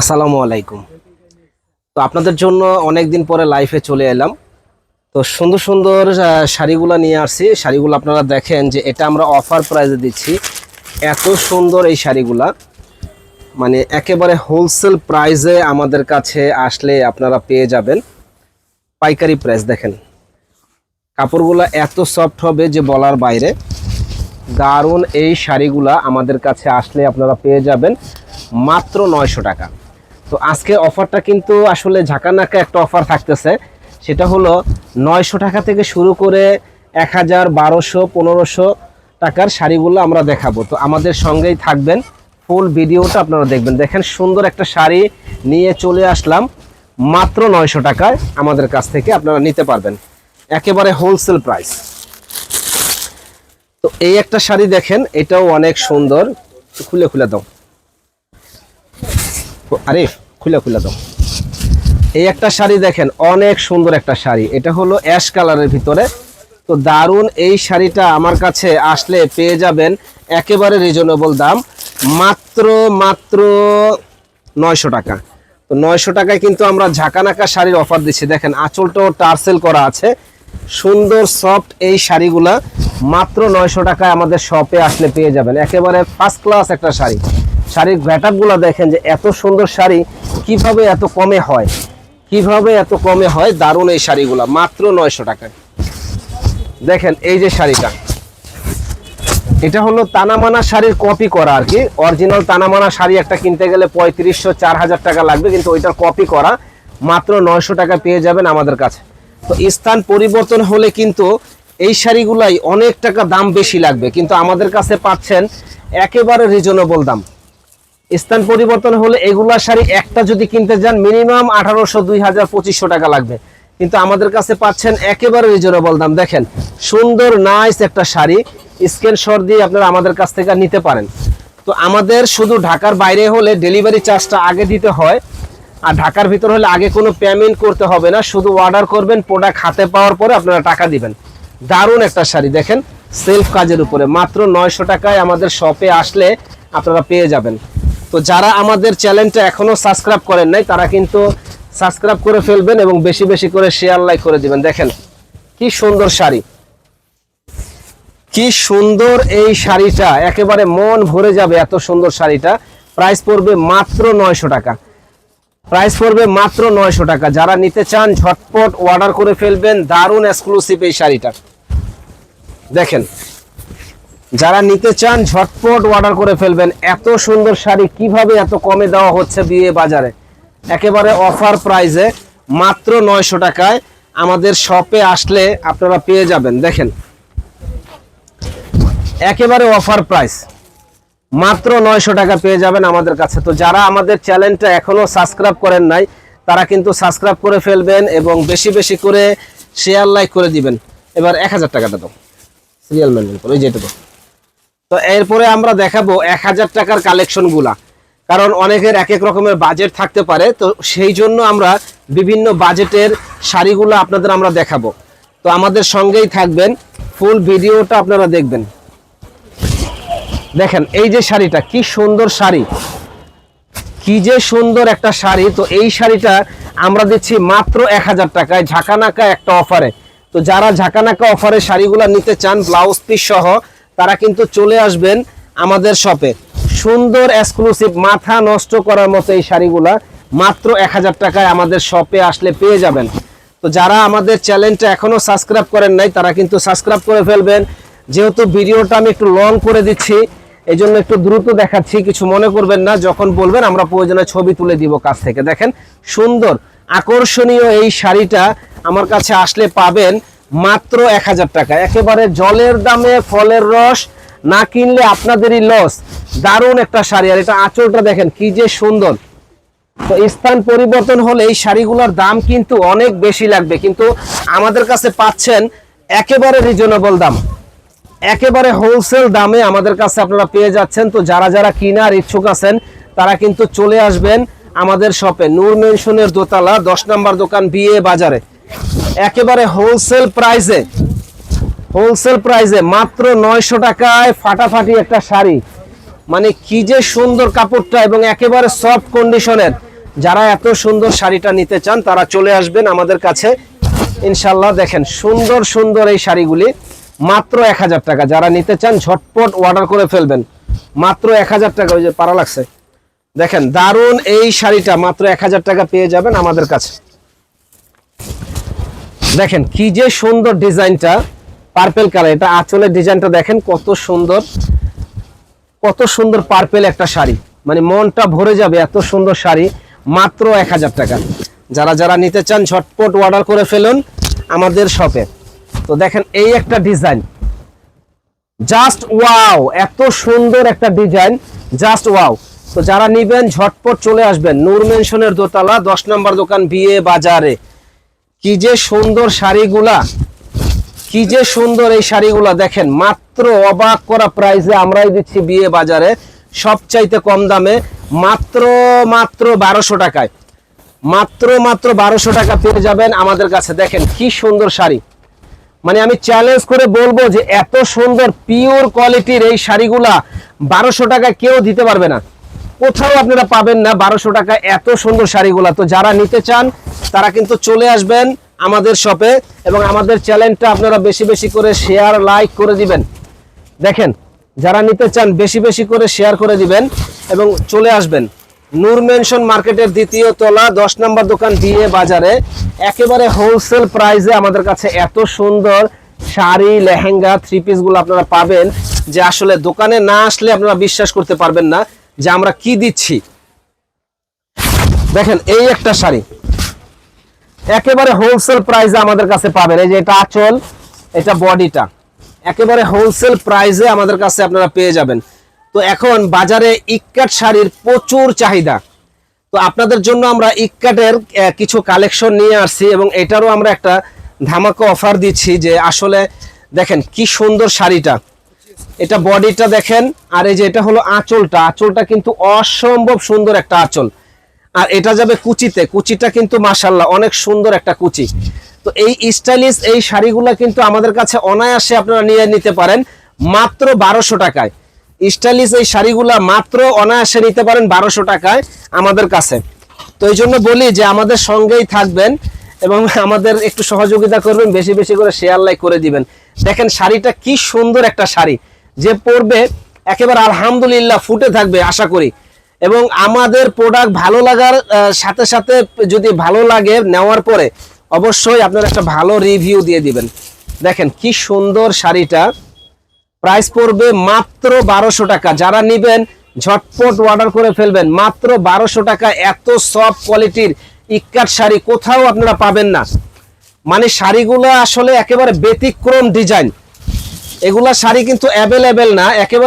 আসসালামু আলাইকুম। তো আপনাদের জন্য অনেক দিন পরে লাইফে চলে এলাম। তো সুন্দর সুন্দর শাড়িগুলো নিয়ে আসছি। শাড়িগুলো আপনারা দেখেন যে এটা আমরা অফার প্রাইজে দিচ্ছি। এত সুন্দর এই শাড়িগুলা। মানে একেবারে হোলসেল প্রাইজে আমাদের কাছে আসলে আপনারা পেয়ে যাবেন। পাইকারি প্রাইস দেখেন। কাপড়গুলো এত সফট হবে যে বলার বাইরে। দারুণ এই শাড়িগুলা আমাদের কাছে আসলে আপনারা পেয়ে যাবেন মাত্র নয়শো টাকা। তো আজকে অফারটা কিন্তু আসলে ঝাঁকানাকা একটা অফার থাকতেছে। সেটা হলো নয়শো টাকা থেকে শুরু করে এক হাজার বারোশো, পনেরোশো টাকার শাড়িগুলো আমরা দেখাবো। তো আমাদের সঙ্গেই থাকবেন। ফুল ভিডিওটা আপনারা দেখবেন। দেখেন সুন্দর একটা শাড়ি নিয়ে চলে আসলাম। মাত্র নয়শো টাকায় আমাদের কাছ থেকে আপনারা নিতে পারবেন। একেবারে হোলসেল প্রাইস তো এই একটা শাড়ি দেখেন, এটাও অনেক সুন্দর। খুলে খুলে দাও। আরে খুলে খুলে দাও। এই একটা শাড়ি দেখেন, অনেক সুন্দর একটা শাড়ি। এটা হলো অ্যাশ কালারের ভিতরে। তো দারুণ এই শাড়িটা আমার কাছে আসলে পেয়ে যাবেন একেবারে রিজনেবল দাম। মাত্র মাত্র নয়শো টাকা। তো নয়শো টাকায় কিন্তু আমরা ঝাঁকানাকা শাড়ির অফার দিচ্ছি। দেখেন, আঁচলটাও টার্সেল করা আছে। সুন্দর সফট এই শাড়িগুলা মাত্র নয়শো টাকায় আমাদের শপে আসলে পেয়ে যাবেন। একেবারে ফার্স্ট ক্লাস একটা শাড়ি। শাড়িরগুলো দেখেন যে এত সুন্দর শাড়ি, কীভাবে এত কমে হয়? কীভাবে এত কমে হয়? দারুণ এই শাড়িগুলা, মাত্র নয়শো টাকায়। দেখেন এই যে শাড়িটা। এটা হলো তানামানা শাড়ির কপি করা আর কি। অরিজিনাল তানামানা শাড়ি একটা কিনতে গেলে পঁয়ত্রিশশো চার হাজার টাকা লাগবে, কিন্তু ওইটার কপি করা মাত্র নয়শো টাকা পেয়ে যাবেন আমাদের কাছে। তো স্থান পরিবর্তন হলে কিন্তু এই শাড়িগুলাই অনেক টাকা দাম বেশি লাগবে, কিন্তু আমাদের কাছে পাচ্ছেন একেবারে রিজনেবল দাম। স্থান পরিবর্তন হলে এগুলা শাড়ি একটা যদি কিনতে যান, মিনিমাম আঠারোশো দুই হাজার পঁচিশশো টাকা লাগবে। কিন্তু আমাদের কাছে পাচ্ছেন একেবারে রিজনেবল দাম। দেখেন, সুন্দর নাইস একটা শাড়ি। স্ক্রিনশট দিয়ে আপনারা আমাদের কাছ থেকে নিতে পারেন। তো আমাদের শুধু ঢাকার বাইরে হলে ডেলিভারি চার্জটা আগে দিতে হয়। আর ঢাকার ভিতর হলে আগে কোনো পেমেন্ট করতে হবে না। শুধু অর্ডার করবেন প্রোডাক্ট হাতে পাওয়ার পরে আপনারা টাকা দিবেন। দারুণ একটা শাড়ি, দেখেন সেলফ কাজের উপরে। মাত্র নয়শো টাকায় আমাদের শপে আসলে আপনারা পেয়ে যাবেন। তো যারা আমাদের চ্যানেলটা এখনও সাবস্ক্রাইব করেন নাই, তারা কিন্তু সাবস্ক্রাইব করে ফেলবেন এবং বেশি বেশি করে শেয়ার লাইক করে দিবেন। দেখেন, কি সুন্দর শাড়ি। কি সুন্দর এই শাড়িটা। একেবারে মন ভরে যাবে এত সুন্দর শাড়িটা। প্রাইস পড়বে মাত্র নয়শো টাকা। প্রাইস পড়বে মাত্র নয়শো টাকা। যারা নিতে চান, ঝটপট অর্ডার করে ফেলবেন। দারুণ এক্সক্লুসিভ এই শাড়িটা। দেখেন যারা নিতে চান, ঝটপট অর্ডার করে ফেলবেন। এত সুন্দর শাড়ি কীভাবে এত কমে দেওয়া হচ্ছে বিয়ে বাজারে? একেবারে অফার প্রাইসে মাত্র নয়শো টাকায় আমাদের শপে আসলে আপনারা পেয়ে যাবেন। দেখেন, একেবারে অফার প্রাইস মাত্র নয়শো টাকা পেয়ে যাবেন আমাদের কাছে। তো যারা আমাদের চ্যানেলটা এখনও সাবস্ক্রাইব করেন নাই, তারা কিন্তু সাবস্ক্রাইব করে ফেলবেন এবং বেশি বেশি করে শেয়ার লাইক করে দিবেন। এবার এক হাজার টাকাটা দাও। সিরিয়াল মেনটেন করো ওই যেটা দাও তো এরপরে আমরা দেখাবো এক হাজার টাকার কালেকশনগুলা কারণ অনেকের এক এক রকমের বাজেট থাকতে পারে, তো সেই জন্য আমরা বিভিন্ন বাজেটের শাড়িগুলো আপনাদের আমরা দেখাবো। তো আমাদের সঙ্গেই থাকবেন ফুল ভিডিওটা আপনারা দেখবেন। দেখেন, এই যে শাড়িটা, কি সুন্দর শাড়ি। কি যে সুন্দর একটা শাড়ি, তো এই শাড়িটা আমরা দিচ্ছি মাত্র এক হাজার টাকায়, ঝাঁকানাকা একটা অফারে তো যারা ঝাঁকানাকা অফারে শাড়িগুলো নিতে চান ব্লাউজ পিস সহ তারা কিন্তু চলে আসবেন আমাদের শপে। সুন্দর এক্সক্লুসিভ মাথা নষ্ট করার মতো এই শাড়িগুলা মাত্র এক হাজার টাকায় আমাদের শপে আসলে পেয়ে যাবেন। তো যারা আমাদের চ্যানেলটা এখনও সাবস্ক্রাইব করেন নাই, তারা কিন্তু সাবস্ক্রাইব করে ফেলবেন। যেহেতু ভিডিওটা আমি একটু লং করে দিচ্ছি এই জন্য একটু দ্রুত দেখাচ্ছি, কিছু মনে করবেন না, যখন বলবেন আমরা প্রয়োজনে ছবি তুলে দিব কাছ থেকে। দেখেন, সুন্দর, আকর্ষণীয় এই শাড়িটা আমার কাছে আসলে পাবেন। মাত্র এক হাজার টাকা। একেবারে জলের দামে ফলের রস না কিনলে আপনাদেরই লস দারুণ একটা শাড়ি। আর এটা আঁচলটা দেখেন, কি যে সুন্দর। তো স্থান পরিবর্তন হলে এই শাড়িগুলোর দাম কিন্তু অনেক বেশি লাগবে। কিন্তু আমাদের কাছে পাচ্ছেন একেবারে রিজনেবল দাম। একেবারে হোলসেল দামে আমাদের কাছে আপনারা পেয়ে যাচ্ছেন। তো যারা যারা কিনার ইচ্ছুক আছেন, তারা কিন্তু চলে আসবেন আমাদের শপে নূর মেনশনের দোতলা, দশ নম্বর দোকান বিয়ে বাজারে। একেবারে হোলসেল প্রাইসে হোলসেল প্রাইসে মাত্র নয়শো টাকায় ফাটাফাটি একটা শাড়ি। মানে কি যে সুন্দর কাপড়টা এবং একেবারে সফট কন্ডিশনের যারা এত সুন্দর শাড়িটা নিতে চান, তারা চলে আসবেন আমাদের কাছে। ইনশাল্লাহ দেখেন, সুন্দর সুন্দর এই শাড়িগুলি। মাত্র এক হাজার টাকা। যারা নিতে চান, ঝটপট অর্ডার করে ফেলবেন। মাত্র এক হাজার টাকা, ওই যে পারা লাগছে। দেখেন দারুণ এই শাড়িটা মাত্র এক হাজার টাকা পেয়ে যাবেন আমাদের কাছে। দেখেন কি যে সুন্দর ডিজাইনটা পার্পেল কালার, এটা আঁচলের ডিজাইনটা দেখেন কত সুন্দর কত সুন্দর পার্পেল একটা শাড়ি। মানে মনটা ভরে যাবে এত সুন্দর শাড়ি, মাত্র এক হাজার টাকা। যারা যারা নিতে চান, ঝটপট অর্ডার করে ফেলুন আমাদের শপে তো দেখেন এই একটা ডিজাইন। জাস্ট ওয়াও এত সুন্দর একটা ডিজাইন। জাস্ট ওয়াও তো যারা নিবেন, ঝটপট চলে আসবেন। নূর মেনশনের দোতলা, দশ নম্বর দোকান বিয়ে বাজারে। কি যে সুন্দর শাড়িগুলা, কি যে সুন্দর এই শাড়িগুলা দেখেন, মাত্র অবাক করা প্রাইসে আমরাই দিচ্ছি বিয়ে বাজারে, সবচাইতে কম দামে, মাত্র মাত্র বারোশো টাকায়। মাত্র মাত্র বারোশো টাকা পেয়ে যাবেন আমাদের কাছে। দেখেন কি সুন্দর শাড়ি। মানে আমি চ্যালেঞ্জ করে বলব যে এত সুন্দর পিওর কোয়ালিটির এই শাড়িগুলা বারোশো টাকা কেউ দিতে পারবে না। কোথাও আপনারা পাবেন না। বারোশো টাকা এত সুন্দর শাড়িগুলা। তো যারা নিতে চান, তারা কিন্তু চলে আসবেন আমাদের শপে এবং আমাদের চ্যানেলটা আপনারা বেশি বেশি করে শেয়ার লাইক করে দিবেন। দেখেন, যারা নিতে চান, বেশি বেশি করে শেয়ার করে দিবেন এবং চলে আসবেন। নূর মেনশন মার্কেটের দ্বিতীয় তলা, দশ নম্বর দোকান দিয়ে বাজারে। একেবারে হোলসেল প্রাইসে আমাদের কাছে এত সুন্দর শাড়ি, লেহেঙ্গা থ্রি পিসগুলো আপনারা পাবেন, যে আসলে দোকানে না আসলে আপনারা বিশ্বাস করতে পারবেন না। যে আমরা কি দিচ্ছি? দেখেন, এই একটা শাড়ি। একেবারে হোলসেল প্রাইসে আমাদের কাছে পাবেন। এই যে এটা আঁচল, এটা বডিটা একেবারে হোলসেল প্রাইসে আমাদের কাছে আপনারা পেয়ে যাবেন। তো এখন বাজারে ইক্কাট শাড়ির প্রচুর চাহিদা। তো আপনাদের জন্য আমরা ইক্কাটের কিছু কালেকশন নিয়ে আসছি এবং এটারও আমরা একটা ধামাকা অফার দিচ্ছি যে আসলে দেখেন কি সুন্দর শাড়িটা। এটা বডিটা দেখেন, আর এই যে এটা হলো আঁচলটা। আঁচলটা কিন্তু অসম্ভব সুন্দর একটা আঁচল। আর এটা যাবে কুচিতে। কুচিটা কিন্তু মাসাল্লাহ অনেক সুন্দর একটা কুচি। তো এই স্টাইলিশ এই শাড়িগুলো কিন্তু আমাদের কাছে অনায়াসে আপনারা নিয়ে নিতে পারেন, মাত্র বারোশো টাকায়। স্টাইলিশ এই শাড়িগুলা মাত্র অনায়াসে নিতে পারেন বারোশো টাকায় আমাদের কাছে। তো এই জন্য বলি যে আমাদের সঙ্গেই থাকবেন এবং আমাদের একটু সহযোগিতা করবেন, বেশি বেশি করে শেয়ার লাইক করে দিবেন। দেখেন শাড়িটা কি সুন্দর একটা শাড়ি। যে পরবে একেবারে আলহামদুলিল্লাহ ফুটে থাকবে, আশা করি। এবং আমাদের প্রোডাক্ট ভালো লাগার সাথে সাথে যদি ভালো লাগে নেওয়ার পরে অবশ্যই আপনারা একটা ভালো রিভিউ দিয়ে দিবেন। দেখেন কি সুন্দর শাড়িটা। প্রাইস পড়বে মাত্র বারোশো টাকা। যারা নিবেন, ঝটপট অর্ডার করে ফেলবেন। মাত্র বারোশো টাকা, এত সফট কোয়ালিটির ইক্কাট শাড়ি কোথাও আপনারা পাবেন না। মানে শাড়িগুলো আসলে একেবারে ব্যতিক্রম ডিজাইন এগুলা শাড়ি কিন্তু অ্যাভেলেবেল না একেবারে